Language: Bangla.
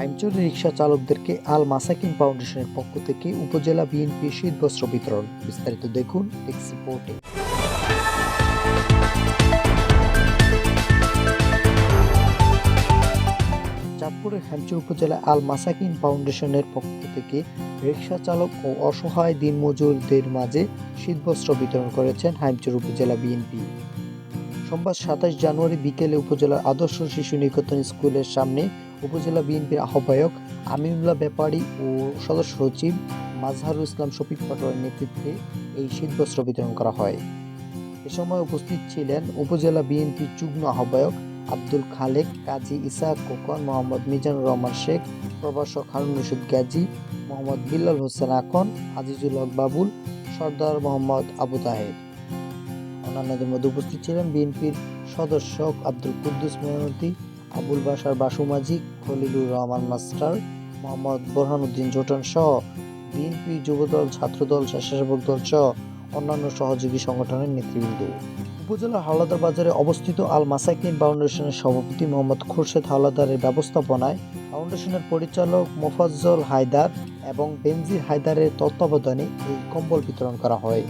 হাইমচুরি রিক্সা চালকদেরকে আল মাসাকিন ফাউন্ডেশনের পক্ষ থেকে উপজেলা বিএনপি শীত বস্ত্র বিতরণ। বিস্তারিত দেখুন টেক্স রিপোর্টে চাঁদপুরের হ্যামচুর উপজেলা আল মাসাকিন ফাউন্ডেশনের পক্ষ থেকে রিক্সা চালক ও অসহায় দিনমজুরদের মাঝে শীতবস্ত্র বিতরণ করেছেন হাইমচুর উপজেলা বিএনপি। সোমবার সাতাশ জানুয়ারি বিকেলে উপজেলার আদর্শ শিশু নিকেতন স্কুলের সামনে উপজেলা বিএনপির আহ্বায়ক আমিনুল্লাহ ব্যাপারী ও সদস্য সচিব মাজহারুল ইসলাম শফিক পাটোয়ার নেতৃত্বে এই শীতবস্ত্র বিতরণ করা হয়। এ সময় উপস্থিত ছিলেন উপজেলা বিএনপির যুগ্ম আহ্বায়ক আব্দুল খালেক, কাজী ইসা কোকন মোহাম্মদ মিজানুর রহমান শেখ, প্রভাষক হারুন রশিদ গাজী, মোহাম্মদ বিল্লাল হোসেন আকন, আজিজুল হক বাবুল, সর্দার মোহাম্মদ আবু তাহের। অন্যান্যদের মধ্যে উপস্থিত ছিলেন বিএনপির সদস্য আব্দুল কুদ্দুস মেহনতি আবুল বাসার বাসু মাঝি খলিলুর রহমান মাস্টার, মোহাম্মদ বোরহানুদ্দিন জোটন সহ বিএনপি যুবদল, ছাত্রদল, স্বেচ্ছাসেবক দল সহ অন্যান্য সহযোগী সংগঠনের নেতৃবৃন্দ। উপজেলার হাওলাদার বাজারে অবস্থিত আল মাসাকিন ফাউন্ডেশনের সভাপতি মোহাম্মদ খোরশেদ হাওলাদারের ব্যবস্থাপনায় ফাউন্ডেশনের পরিচালক মোফাজ্জল হায়দার এবং বেনজির হায়দারের তত্ত্বাবধানে এই কম্বল বিতরণ করা হয়।